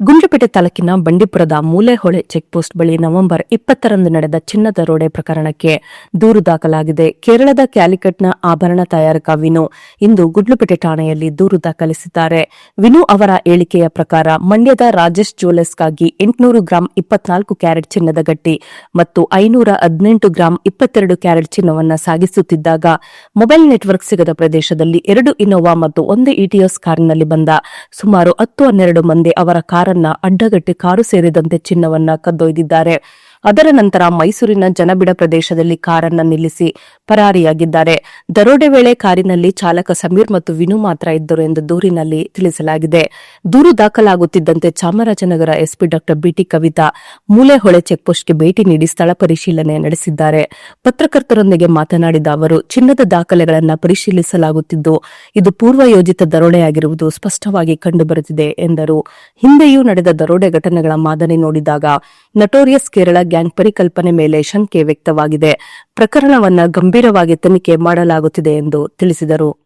ಗುಂಡ್ಲುಪೇಟೆ ತಾಲೂಕಿನ ಬಂಡೀಪುರದ ಮೂಲೆಹೊಳೆ ಚೆಕ್ಪೋಸ್ಟ್ ಬಳಿ ನವೆಂಬರ್ ಇಪ್ಪತ್ತರಂದು ನಡೆದ ಚಿನ್ನದ ರೋಡೆ ಪ್ರಕರಣಕ್ಕೆ ದೂರು ದಾಖಲಾಗಿದೆ. ಕೇರಳದ ಕ್ಯಾಲಿಕಟ್ನ ಆಭರಣ ತಯಾರಕ ವಿನು ಇಂದು ಗುಂಡ್ಲುಪೇಟೆ ಠಾಣೆಯಲ್ಲಿ ದೂರು ದಾಖಲಿಸಿದ್ದಾರೆ. ವಿನು ಅವರ ಹೇಳಿಕೆಯ ಪ್ರಕಾರ ಮಂಡ್ಯದ ರಾಜೇಶ್ ಜ್ಯುವೆಲರ್ಸ್ಗಾಗಿ ಎಂಟುನೂರು ಗ್ರಾಂ ಇಪ್ಪತ್ನಾಲ್ಕು ಕ್ಯಾರೆಟ್ ಚಿನ್ನದ ಗಟ್ಟಿ ಮತ್ತು ಐನೂರ ಹದಿನೆಂಟು ಗ್ರಾಂ ಇಪ್ಪತ್ತೆರಡು ಕ್ಯಾರೆಟ್ ಚಿನ್ನವನ್ನು ಸಾಗಿಸುತ್ತಿದ್ದಾಗ ಮೊಬೈಲ್ ನೆಟ್ವರ್ಕ್ ಸಿಗದ ಪ್ರದೇಶದಲ್ಲಿ ಎರಡು ಇನೋವಾ ಮತ್ತು ಒಂದು ಇಟಿಎಸ್ ಕಾರಿನಲ್ಲಿ ಬಂದ ಸುಮಾರು ಹತ್ತು ಹನ್ನೆರಡು ಮಂದಿ ಅವರ ಕಾರನ್ನ ಅಡ್ಡಗಟ್ಟಿ ಕಾರು ಸೇರಿದಂತೆ ಚಿನ್ನವನ್ನ ಕದ್ದೊಯ್ದಿದ್ದಾರೆ. ಅದರ ನಂತರ ಮೈಸೂರಿನ ಜನಬಿಡ ಪ್ರದೇಶದಲ್ಲಿ ಕಾರನ್ನ ನಿಲ್ಲಿಸಿ ಪರಾರಿಯಾಗಿದ್ದಾರೆ. ದರೋಡೆ ವೇಳೆ ಕಾರಿನಲ್ಲಿ ಚಾಲಕ ಸಮೀರ್ ಮತ್ತು ವಿನು ಮಾತ್ರ ಇದ್ದರು ಎಂದು ದೂರಿನಲ್ಲಿ ತಿಳಿಸಲಾಗಿದೆ. ದೂರು ದಾಖಲಾಗುತ್ತಿದ್ದಂತೆ Chamarajanagar SP doctor BT Kavitha Moolehole ಚೆಕ್ಪೋಸ್ಟ್ಗೆ ಭೇಟಿ ನೀಡಿ ಸ್ಥಳ ಪರಿಶೀಲನೆ ನಡೆಸಿದ್ದಾರೆ. ಪತ್ರಕರ್ತರೊಂದಿಗೆ ಮಾತನಾಡಿದ ಅವರು, ಚಿನ್ನದ ದಾಖಲೆಗಳನ್ನು ಪರಿಶೀಲಿಸಲಾಗುತ್ತಿದ್ದು, ಇದು ಪೂರ್ವಯೋಜಿತ ದರೋಡೆಯಾಗಿರುವುದು ಸ್ಪಷ್ಟವಾಗಿ ಕಂಡುಬರುತ್ತಿದೆ ಎಂದರು. ಹಿಂದೆಯೂ ನಡೆದ ದರೋಡೆ ಘಟನೆಗಳ ಮಾದರಿ ನೋಡಿದಾಗ ನಟೋರಿಯಸ್ ಕೇರಳ ಗ್ಯಾಂಗ್ ಪರಿಕಲ್ಪನೆ ಮೇಲೆ ಶಂಕೆ ವ್ಯಕ್ತವಾಗಿದೆ. ಪ್ರಕರಣವನ್ನು ಗಂಭೀರವಾಗಿ ತನಿಖೆ ಮಾಡಲಾಗುತ್ತಿದೆ ಎಂದು ತಿಳಿಸಿದರು.